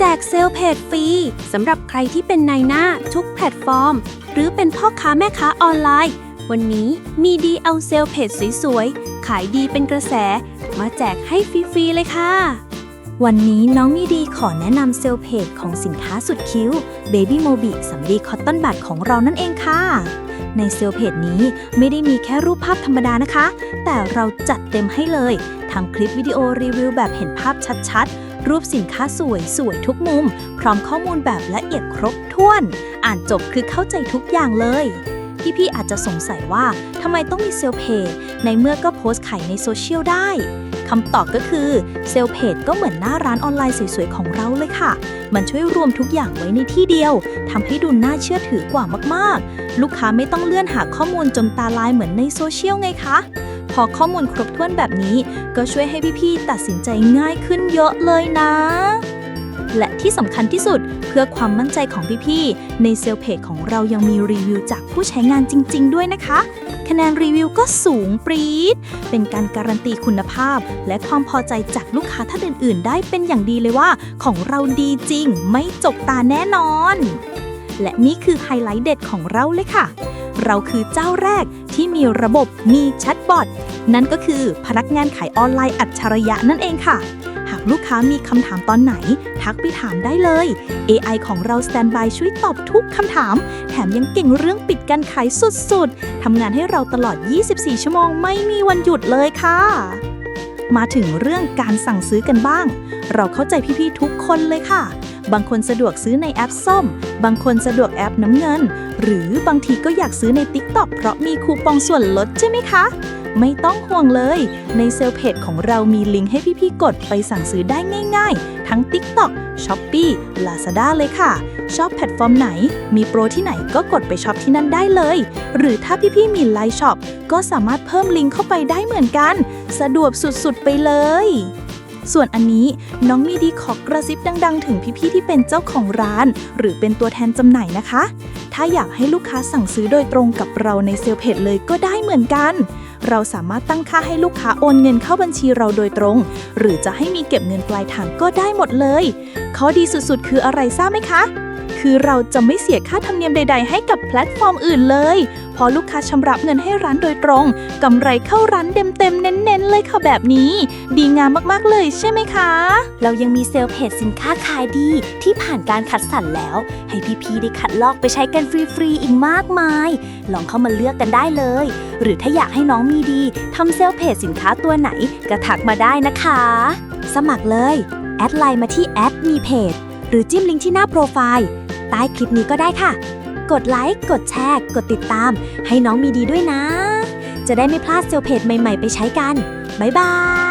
แจกเซลล์เพจฟรีสำหรับใครที่เป็นนายหน้าทุกแพลตฟอร์ม หรือเป็นพ่อค้าแม่ค้าออนไลน์ วันนี้มีดีเอาเซลล์เพจสวยๆ ขายดีเป็นกระแส มาแจกให้ฟรีๆ เลยค่ะ วันนี้น้องมีดีขอแนะนำเซลล์เพจของสินค้าสุดคิ้ว Baby Mobi สำลีคอตตอนบัดของเรานั่นเองค่ะในเซลเพจนี้ไม่ได้มีแค่รูปภาพธรรมดานะคะ แต่เราจัดเต็มให้เลย ทำคลิปวิดีโอรีวิวแบบเห็นภาพชัดๆ รูปสินค้าสวยสวยทุกมุม พร้อมข้อมูลแบบละเอียดครบถ้วน อ่านจบคือเข้าใจทุกอย่างเลย พี่ๆอาจจะสงสัยว่าทำไมต้องมีเซลล์เพจในเมื่อก็โพสต์ขายในโซเชียลได้คำตอบก็คือเซลล์เพจก็เหมือนหน้าร้านออนไลน์สวยๆของเราเลยค่ะ มันช่วยรวมทุกอย่างไว้ในที่เดียวทำให้ดูน่าเชื่อถือกว่ามากๆ ลูกค้าไม่ต้องเลื่อนหาข้อมูลจนตาลายเหมือนในโซเชียลไงคะ อข้อมูลครบถ้วนแบบนี้ ก็ช่วยให้พี่ๆตัดสินใจง่ายขึ้นเยอะเลยนะ และที่สำคัญที่สุดเพื่อความมั่นใจของพี่ๆในเซลเพจของเรายังมีรีวิวจากผู้ใช้งานจริง ๆ ด้วยนะคะ คะแนนรีวิวก็สูงปรี๊ด เป็นการการันตีคุณภาพ และความพอใจจากลูกค้าท่านอื่น ๆ ได้เป็นอย่างดีเลยว่า ของเราดีจริง ไม่จกตาแน่นอน และนี่คือไฮไลท์เด็ดของเราเลยค่ะ เราคือเจ้าแรกที่มีระบบมีแชทบอทนั่นก็คือพนักงานขายออนไลน์อัจฉริยะนั่นเองค่ะ หากลูกค้ามีคำถามตอนไหน ทักไปถามได้เลย AI ของเราสแตนบายช่วยตอบทุกคำถาม แถมยังเก่งเรื่องปิดการขายสุดๆทำงานให้เราตลอด 24 ชั่วโมงไม่มีวันหยุดเลยค่ะมาถึงเรื่องการสั่งซื้อกันบ้าง เราเข้าใจพี่ๆทุกคนเลยค่ะ บางคนสะดวกซื้อในแอปส้ม บางคนสะดวกแอปน้ำเงิน หรือบางทีก็อยากซื้อใน TikTok เพราะมีคูปองส่วนลดใช่ไหมคะ ไม่ต้องห่วงเลย ในเซลล์เพจของเรามีลิงก์ให้พี่ๆกดไปสั่งซื้อได้ง่าย ๆ ทั้ง TikTok, Shopee, Lazada เลยค่ะ ชอบแพลตฟอร์มไหน มีโปรที่ไหนก็กดไปช็อปที่นั่นได้เลย หรือถ้าพี่ๆมีไลน์ช็อปก็สามารถเพิ่มลิงก์เข้าไปได้เหมือนกัน สะดวกสุดๆไปเลย ส่วนอันนี้น้องมีดีขอกระซิบดัง ๆ ถึงพี่ๆที่เป็นเจ้าของร้าน หรือเป็นตัวแทนจำหน่ายนะคะ ถ้าอยากให้ลูกค้าสั่งซื้อโดยตรงกับเราในเซลเพจเลยก็ได้เหมือนกัน เราสามารถตั้งค่าให้ลูกค้าโอนเงินเข้าบัญชีเราโดยตรง หรือจะให้มีเก็บเงินปลายทางก็ได้หมดเลย ข้อดีสุดๆ คืออะไรทราบไหมคะคือเราจะไม่เสียค่าธรรมเนียมใด ๆ ให้กับแพลตฟอร์มอื่นเลย พอลูกค้าชำระเงินให้ร้านโดยตรง กำไรเข้าร้านเต็มๆเน้นๆเค่ะแบบนี้ ดีงามมากๆเลยใช่ไหมคะ เรายังมีเซลล์เพจสินค้าขายดี ที่ผ่านการคัดสรรแล้ว ให้พี่ๆได้คัดลอกไปใช้กันฟรีๆอีกมากมาย ลองเข้ามาเลือกกันได้เลย หรือถ้าอยากให้น้องมีดีทำเซลล์เพจสินค้าตัวไหนก็ทักมาได้นะคะ สมัครเลย แอดไลน์มาที่แอดมีเพจหรือจิ้มลิงก์ที่หน้าโปรไฟล์ใต้คลิปนี้ก็ได้ค่ะ กดไลค์กดแชร์กดติดตาม ให้น้องมีดีด้วยนะ จะได้ไม่พลาดเซลเพจใหม่ ๆ ไปใช้กัน บ๊ายบาย